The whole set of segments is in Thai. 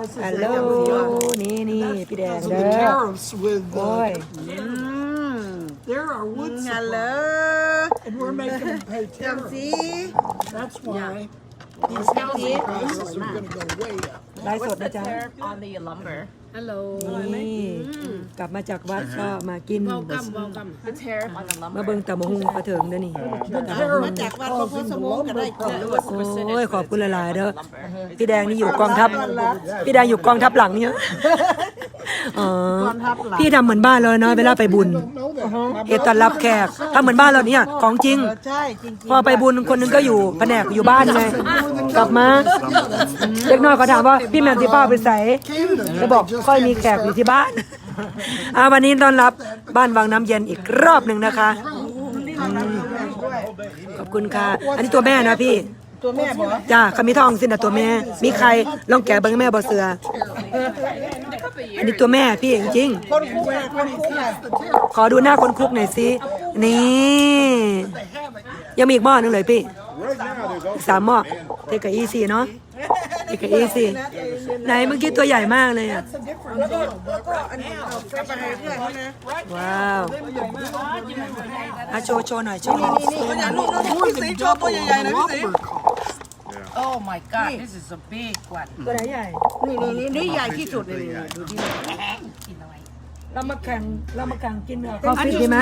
prices ฮัล of โหล everything นี่นี่พี่แดง because of เด้ the อ tariffs with โอ้ย the, there are wood ฮัลโหล supplies and we're making them pay จำ tariffs. สิ That's why These housing prices are going to go way up. ไลฟ์สดนะจ๊ะ on the lumber. นี่กลับมาจากวัดก็มากิน The tariff on the มา lumber. เบิ่งตะมะฮุงกระเถิงเด้อนี่ มาจากวัดพระพุทธสมงก็ได้ก่อนโอ้ยขอบคุณหลายๆเด้อพี่แดงนี่อยู่กองทัพพี่แดงอยู่กองทัพหลังเนี่ย อ๋อพี่ทำเหมือนบ้านเราเนาะเวลาไปบุญ Don't know that. เอตอนรับแขกทำเหมือนบ้านเราเนี่ยของจริง ใช่จริงพอไปบุญคนหนึงก็อยู่แผนกอยู่บ้านไงกลับมาเด็กน้อยเขาถามว่าพี่แหม่มที่ป้าไปใส่ก็บอกค่อยมีแขกอยู่ที่บ้านอ่าวันนี้ต้อนรับบ้านวังน้ำเย็นอีกรอบหนึ่งนะคะ ขอบคุณค่ะ อันนี้ตัวแม่นะพี่ๆตัวแม่บอกว่าจ้าเขามีทองสินะตัวแม่ มีใครลองแกะเบิ้งแม่บอเสือ อันนี้ตัวแม่พี่จริง คนคุกน่ะคนคุกน่ะๆขอดูหน้าคนคุกหน่อยสินี่ ยังมีอีกหม้อหนึงเลยพี่อีกสามหม้อเทกับอีซีเนาะเทกับอีซีไหนเมื่อกี้ตัวใหญ่มากเลยอะ แล้วก็อันนี้เอาไปให้เพื่อนเขานะว้าวอะโชว์โชว์หน่อยโชว์นี่นี่อย่าลูกน้องพี่สีโชว์ตัวใหญ่ๆนะพี่สี Oh my god, this is a big one. ตัวไหนใหญ่ นี่นี่นี่นี่ใหญ่ที่สุดเลยนี่ดูที่ เรามาแข่งเรามาแข่งกินข้าวฟรีดีไหม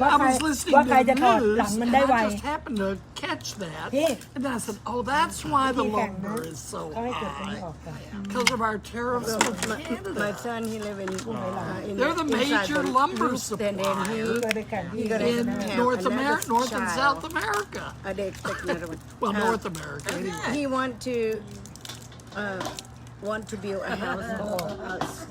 ว่า I ใคร was listening ว่า to ใครจะ the ถอดหลัง news มัน and ได้ไว I just happened to catch that. Hey. And I said, oh, that's why the Hey, Kang, lumber is so ก็ให้เกิดตรงนี้ high ออกกัน because of our tariffs with My Canada. son he live in uh, in They're the inside major the lumber loop, and then he เคยไปแข่งที่ he got In a North another America, North and child. South America. Uh, they expect another one. Well, Uh, North America anyway. He want to uh, want to build a house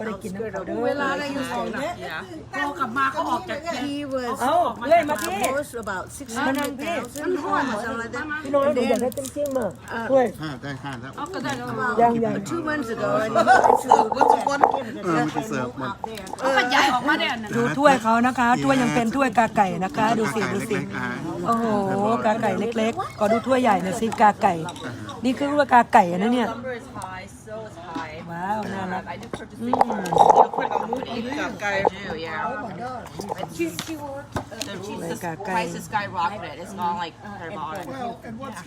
On outskirt of เวลาได้อยู่ Yeah. พอกลับมาเขาออกจาก He was เอ้าเลื่อยมาที่ almost about six hundred thousand or something like that. พี่น้องหนูอยากได้จิ้มจิ้มอะช่วย ห้าได้ห้าแล้วยังยัง Two months ago, and he went to what's the one? เออมันจะเสิร์ฟมันมันย้ายออกมาเนี่ยดูถ้วยเขานะคะ ถ้วยยังเป็นถ้วยกาไก่นะคะ ดูสิดูสิเล็กๆอ่าโอ้โห กาไก่เล็กๆขอดูถ้วยใหญ่หน่อยสิกาไก่ นี่คือว่ากาไก่นะเนี่ย Lumber is high, so is high. ว้าว น่ารัก I do purchase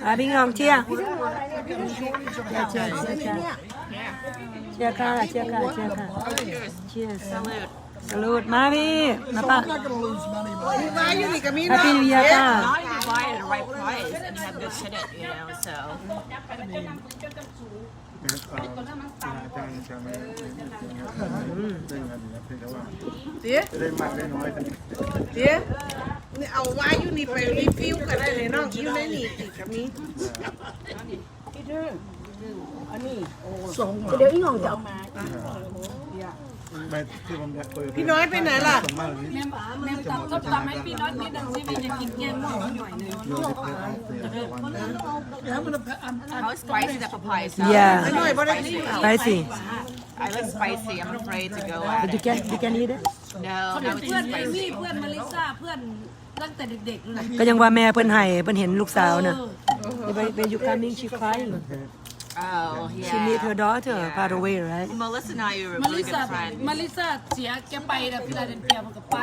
À Bình Hồng chia. Chia chia chia chia. Chia ca là chia ca chia ca. Chia salute. Salute má đi. Má pa. Happy New Year ca. Buy at the right. จารย์จะไม่ซึ่งอันนี้เพียงแต่ว่าเดี๋ยวจะได้มากได้น้อยกันเดี๋ยวนี่เอาไว้อยู่นี่ไปรีฟิวก็ได้เลยน้องอยู่ในนี่ติดกับมีพี่ดื้ออันนี้สองเดี๋ยวอีหงจะเอามา ไม่ที่ผมอยากคุยพี่น้อยไปไหนล่ะ ส่วนมากนี้แม่ตัดก็ทำให้พี่น้อยนิดนึงสิพี่จะกินแกงหม้อหน่อยนึง อยู่ในตัวของเสียวันนั้น I'm going to, I'm, How spicy that papaya sauce? Yeah. ไอ้น้อยบ่ได้กินไปสิ I like spicy. I'm afraid to go But at you it. can you can eat it No, no, it's เพื่อน too เอ spicy. มี่เพื่อนมาริซ่าเพื่อนตั้งแต่เด็กๆเลยก็ยังว่าแม่เพิ่นให้เพิ่นเห็นลูกสาวน่ะ When when you coming she crying Oh, she need yeah. her daughter far away right Melissa and I are มา really ริซ่า good friends. มาริซ่าเสียแกไปนะฟิลาเดลเฟียมันก็ไป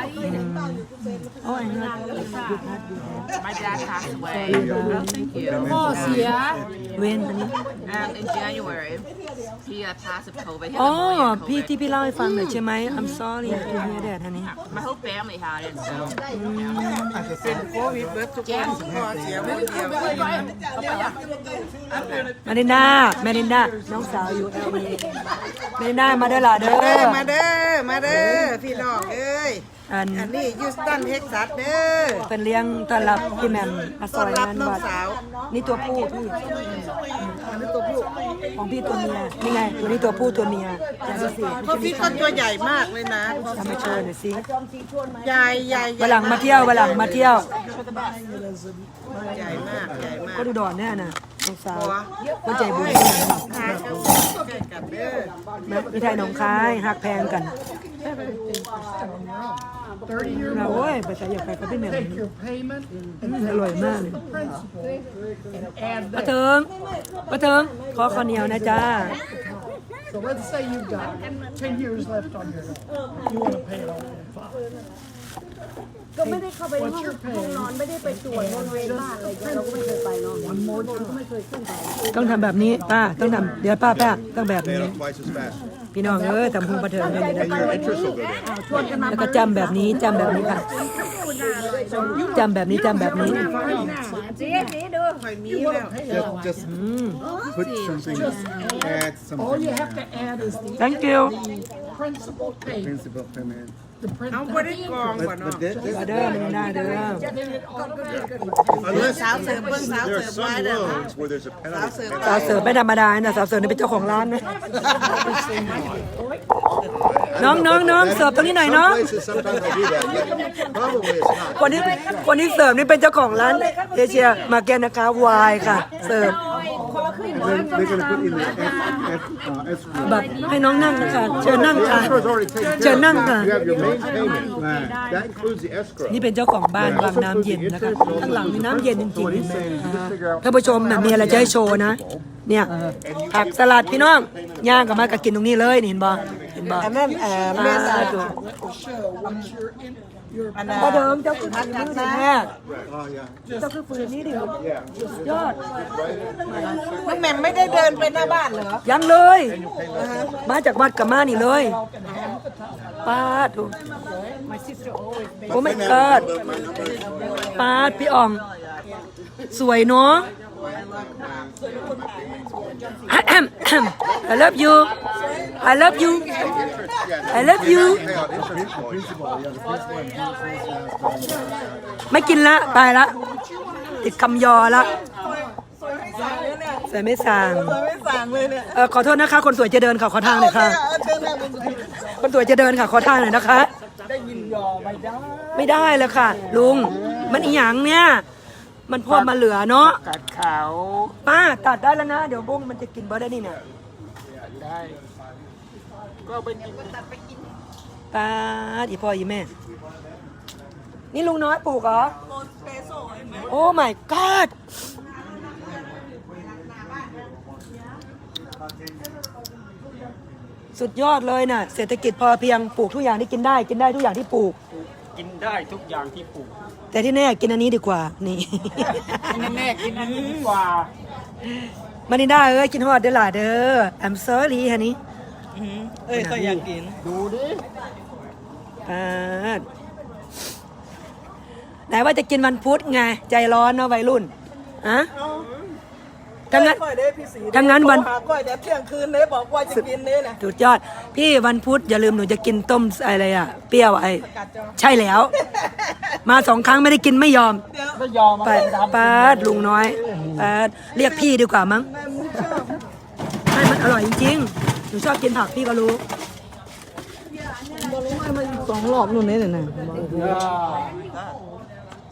oh I know good not good My dad passed away. Oh, thank you. พ่อเสีย when อันนี้ And in January, he uh, passed of COVID. He อ๋อ had pneumonia พี่ COVID. ที่พี่เล่าให้ฟังหน่อยใช่ไหม I'm sorry to hear that ฮันนี่ My whole family had it, so โควิดเบิร์ดทุกคนพ่อเสียคนเดียวมารินดาแมรินดา น้องสาวอยู่ LA แมรินดา มาเด้อล่ะเด้เด้ออ มาเด้อ มาเด้อ พี่น้องเอ้ย อันอันนี้ยูสตันเท็กซัสเด้อเป็นเลี้ยงต้อนรับพี่แหมมมาซต้ออนยรับงานน้องวัดสาวนี่ตัวผู้พี่อันนี้ตัวผู้ของพี่ตัวเมีย นี่ไง ตัวนี้ตัวผู้ตัวเมียจะดูสิเพราะพี่ก็ตัวใหญ่มากเลยนะทำมาโชว์หน่อยสิใหญ่ใหญ่ใหญ่วันหลังมาเที่ยววันหลังมาเที่ยว ใหญ่มาก ใหญ่มาก ก็ดูดอนแน่น่ะ น้องสาวหัวก็ใจบุญทางเขาใกล้กันเด้อนะพี่ไทยหนองคายหักแพงกัน30 year เราโอ้ยภาษาอยากไปกับพี่แหม่ม take your payment อืมอร่อยมากเลย principal and add ปะ that. เทิงปะเทิงขอข้าวเหนียวนะจ้า let's say you've got ten years left on your loan. You want to pay it off in five. ก็ไม่ได้เข้าไปในห้องห้องนอนไม่ได้ไปตรวจบริเวณบ้านอะไรอย่างเงี้ยเราก็ไม่เคยไปเนาะ One more ก็ time. ไม่เคยขึ้นไปต้องทำแบบนี้ป้าต้องทำเดี๋ยวป้าแป้าต้องแบบ Pay นี้ it off twice as fast. พี่น้องเอ้ยทำพุงประเถินกันเลยนะ And your interest will go down. อ้าวชวนกันมาแล้วก็จำแบบนี้จำแบบนี้ค่ะจำแบบนี้จำแบบนี้เจ๊เจ๊ดูข่อยมีแล้ว Just, just put something, add All you something. have to add is the thank you principal payment. Principal payment. The เอา principal. บ่ได้กองบ่ But, เนาะ but that, มา that, เด้อมันได้เด้อ unless, สาวเสิร์ฟเบิ่งสาว there เสิ are ร์ฟไว้ some เด้อ loans where there's a penalty. สาวเสิร์ฟไม่ธรรมดานะสาวเสิร์ฟนี่เป็นเจ้าของร้านนะน้องน้องน้องเสิร์ฟตรงนี้หน่อย Some เนาะ places, sometimes they do that, but probably it's not. คนที่คนที่เสิร์ฟนี่เป็นเจ้าของร้านเอเชียมาแกนนะคะวายค่ะ เสิร์ฟ They're, they're gonna put in the F, F, uh, escrow. แบบให้น้องนั่งนะคะเชิญนั่งค่ะ Escrow's already taken เชิญ care นั่ง of. ค่ะ You have your main payment, that includes the escrow. นี่เป็นเจ้าของบ้านวังน้ำเย็นนะคะข้างหลังมีน้ำเย็นจริงๆเห็นไหมอ่าท่านผู้ชมแบบมีอะไรจะให้โชว์นะ เนี่ยผักสลัดพี่น้องย่างกับมากับกินตรงนี้เลยนี่เห็นบ่เห็นบ่อันนั้นเอ่อแม่สาว That will show what your, in- your อันนั้นพอเดิมเจ้าคือฝืนนี่ดิแม่ Oh, yeah. เจ้าคือฝืนนี่ดิยอดน้องแหม่มไม่ได้เดินไปหน้าบ้านเหรอยังเลย มาจากวัดกับมานี่เลยป้าดดูโอ้ไม่เกิดป้าดพี่อ่อง สวยเนาะ I love you I love you I love you Pay out interest for it. ไม่กินละตายละติดคำยอละสวยไม่สั่งไม่สั่งเลยเนี่ยเออขอโทษนะคะ คนสวยจะเดินค่ะขอทางหน่อยค่ะเชิญนั่งบนคนสวยจะเดินค่ะขอทางหน่อยนะคะ ได้ยินยอไม่ได้ ไม่ได้แล้วค่ะ ลุง มันอีหยังเนี่ย มันพอมาเหลือเนาะกัดขาวป้าตัดได้แล้วนะ เดี๋ยวบุ้งมันจะกินเบอร์ได้นี่เนี่ยได้ ก็ไปกินป้าดอีพ่ออีแม่ นี่ลุงน้อยปลูกเหรอ โอ้ my god สุดยอดเลยน่ะ เศรษฐกิจพอเพียงปลูกทุกอย่างที่กินได้ กินได้ทุกอย่างที่ปลูก กินได้ทุกอย่างที่ปลูกแต่ที่แน่กินอันนี้ดีกว่า นี่แน่ๆกินอันนี้ดีกว่า มานิดาเอ้ยกินฮอดเด้อล่ะเด้อ I'm sorry ฮะนี่เอ้ยก็อยากกิน ดูดิปาดไหนว่าจะกินวันพุธไง ใจร้อนเนาะวัยรุ่นอะ ทั้งนั้นก้อยได้พี่สีทั้งนั้นวันหาก้อยแต่เที่ยงคืนเลยบอกว่าจะกินเนี่ยนะสุดยอด พี่วันพุธอย่าลืมหนูจะกินต้มอะไรอะเปรี้ยวไอกัดจอใช่แล้ว มาสองครั้งไม่ได้กินไม่ยอมไม่ยอมมาปาดปาดลุงน้อยปาดเรียกพี่ดีกว่ามั้ง แม่มึงชอบไม่มันอร่อยจริงๆ หนูชอบกินผักพี่ก็รู้ สองรอบนู่นนี่เลยนะ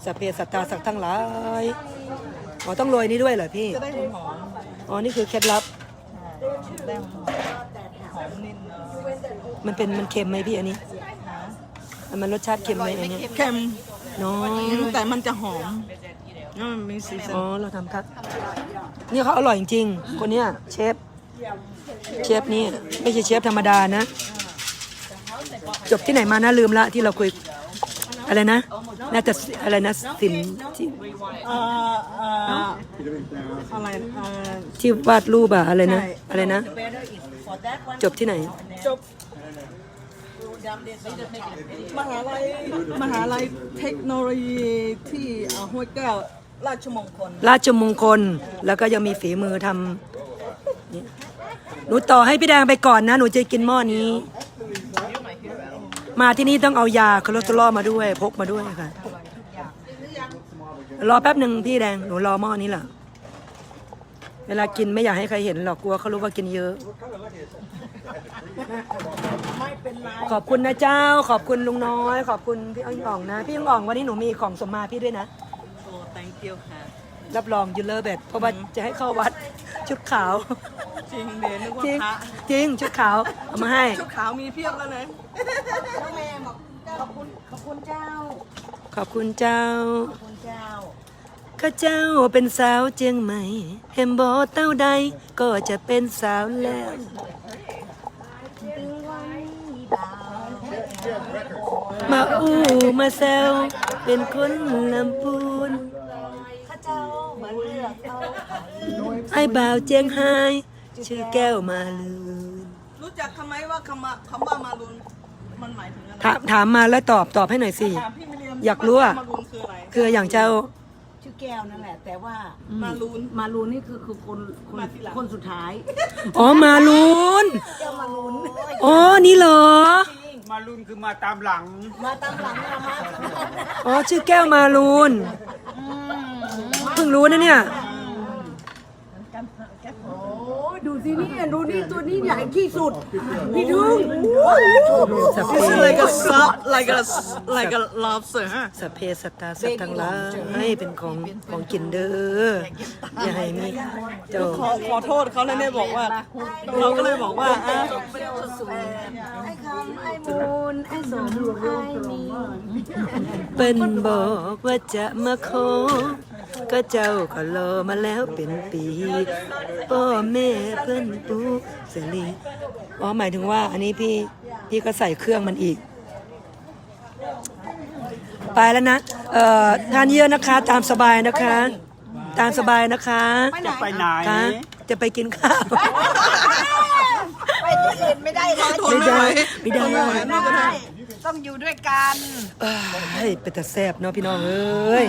สัพเพสัตตาสักทั้งหลาย อ๋อต้องโรยนี้ด้วยเหรอพี่ จะได้หอมอ๋อ นี่คือเคล็ดลับ ได้หอมหอมนิดมันเป็นมันเค็มไหมพี่อันนี้ มันรสชาติเค็มไหมอันเนี้ยเค็มน้องแต่มันจะหอมแล้วมันมีสีสันอ๋อ เราทำครับ นี่เขาอร่อยจริงๆคนเนี้ยเชฟ เชฟนี่ไม่ใช่เชฟธรรมดานะ จบที่ไหนมานะลืมละที่เราคุย อะไรนะ น่าจะอะไรนะสินที่เอ่อเอ่ออะไรเอ่อที่วาดรูปอะอะไรนะใช่อะไรนะ จบที่ไหน จบมหาลัยมหาลัยเทคโนโลยีที่เอ่อห้วยแก้วราชมงคลราชมงคลแล้วก็ยังมีฝีมือทำนี่หนูต่อให้พี่แดงไปก่อนนะ หนูจะกินหม้อนี้ มาที่นี่ต้องเอายาคอเลสเตอรอลมาด้วย พกมาด้วยค่ะ รอแป๊บหนึ่งพี่แดงหนูรอหม้อนี้แหละเวลากินไม่อยากให้ใครเห็นหรอกกลัวเขารู้ว่ากินเยอะ ขอบคุณนะเจ้า ขอบคุณลุงน้อย ขอบคุณพี่อ้อยอ่องนะ พี่อ้อยอ่องวันนี้หนูมีของสมมาพี่ด้วยนะโอ้ thank you ค่ะ รับรองยูเลอร์เบดเพราะว่าจะให้เข้าวัดชุดขาว จริงเดนึกว่าจริงพระจริงชุดขาวเอามาให้ ชุดขาวมีเพียบแล้วนะขอบคุณขอบคุณเจ้า ขอบคุณเจ้า ขอบคุณเจ้าข้าเจ้าเป็นสาวเจียงใหม่เห็นบอเต้าใดก็จะเป็นสาวแล้วมาอู้มาแซวเป็นคนลำพูนไอ้บ่าวเจียงไฮ้ ชื่อแก้วมาลืนรู้จักคำไหมว่าคำว่าคำว่ามารุนมันหมายถึงอะไรถามถามมาแล้วตอบตอบให้หน่อยสิ ถามพี่มิเรียมอยากรู้อะ มารุนคืออะไรคืออย่างเจ้า ชื่อแก้วนั่นแหละ แต่ว่ามารุน มารูนนี่คือคือคนคนมาทีหลัง คนสุดท้ายอ๋อมาลุนแก้วมารูนอ๋อนี่เหรอ มารุนคือมาตามหลัง มาตามหลังเรามาอ๋อชื่อแก้วมาลุนเพิ่งรู้นะเนี่ย โอ้ ดูสิเนี่ยดูนี่ตัวนี้ใหญ่ที่สุด พี่ทึงสัพเพ It's like a sub like a like a lobster ฮะสัพเพสัตตาสัตว์ทั้งหลายให้เป็นของของกินเด้ออย่าให้มีเจ้าขอขอโทษเขาเลยเนี่ยบอกว่า เราก็เลยบอกว่าอะไอ้คำไอ้มูลไอ้สมไอ้มี เป็นบอกว่าจะมาขอ ก็เจ้าก็รอมาแล้วเป็นปีพ่อแม่เพื่อนปูเสรีอ๋อหมายถึงว่า อันนี้พี่พี่ก็ใส่เครื่องมันอีก ไปแล้วนะ เอ่อทานเยอะนะคะ ตามสบายนะคะ ตามสบายนะคะจะไปไหนคะจะไปกินข้าวไปที่อื่นไม่ได้นะทนไม่ไหวไม่ได้ทนไม่ไหวน่าจะได้ ต้องอยู่ด้วยกันเอ้ยเป็นแต่แซ่บเนาะพี่น้องเอ้ย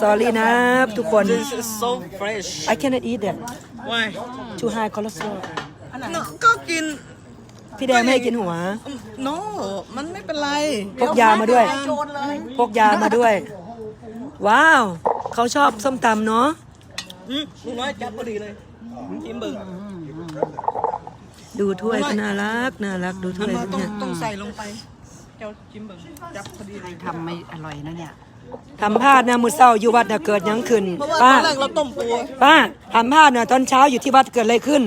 sorry นะทุกคน This is so fresh I cannot eat that why too high cholesterol เนอะก็กิน พี่แดงไม่ให้กินหัว no มันไม่เป็นไรพกยามาด้วย โจรเลยพกยามาด้วย ว้าว เขาชอบส้มตำเนาะอืมลุงน้อยจับพอดีเลยกินเบิ่งดูถ้วยก็น่ารักน่ารักดูถ้วยมันต้องเนี่ยต้องใส่ลงไปเจ้าจิ้มเบิ่งจับพอดีเลยทำไม่อร่อยนะเนี่ย ทำพลาดนะมือเศร้าอยู่วัดน่ะเกิดหยังขึ้น เพราะว่าตป้า อนแรกเราต้มปูป้าทำพลาดน่ะตอนเช้าอยู่ที่วัดเกิดอะไรขึ้น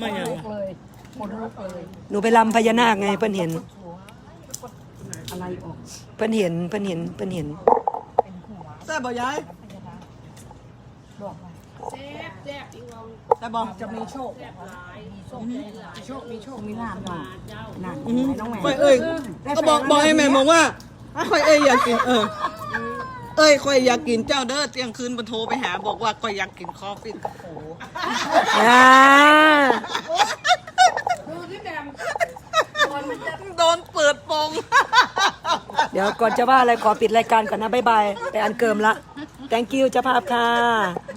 ไม่ยังหนูไปลำพญานาคไงเพิ่นเห็นอะไรออกเพิ่นเห็นเพิ่นเห็นเพิ่นเห็น แซ่บบ่ยาย แซ่บบ่ จะมีโชคมีโชค มีโชค มีลาภหน่อยนั่นน้องแหม่ค่อยเอ้ยก็บอกบอกให้แม่บอกว่าค่อยเอ้ยอยากกินเออ เอ้ยค่อยอยากกินเจ้าเด้อเที่ยงคืนมันโทรไปหา บอกว่าค่อยอยากกินคอฟฟี่โอ้โหอ่าโดนเปิดโปง เดี๋ยวก่อนจะว่าอะไรขอปิดรายการก่อนนะบ๊ายบายไปอันเกิมละ thank you เจ้าภาพค่ะ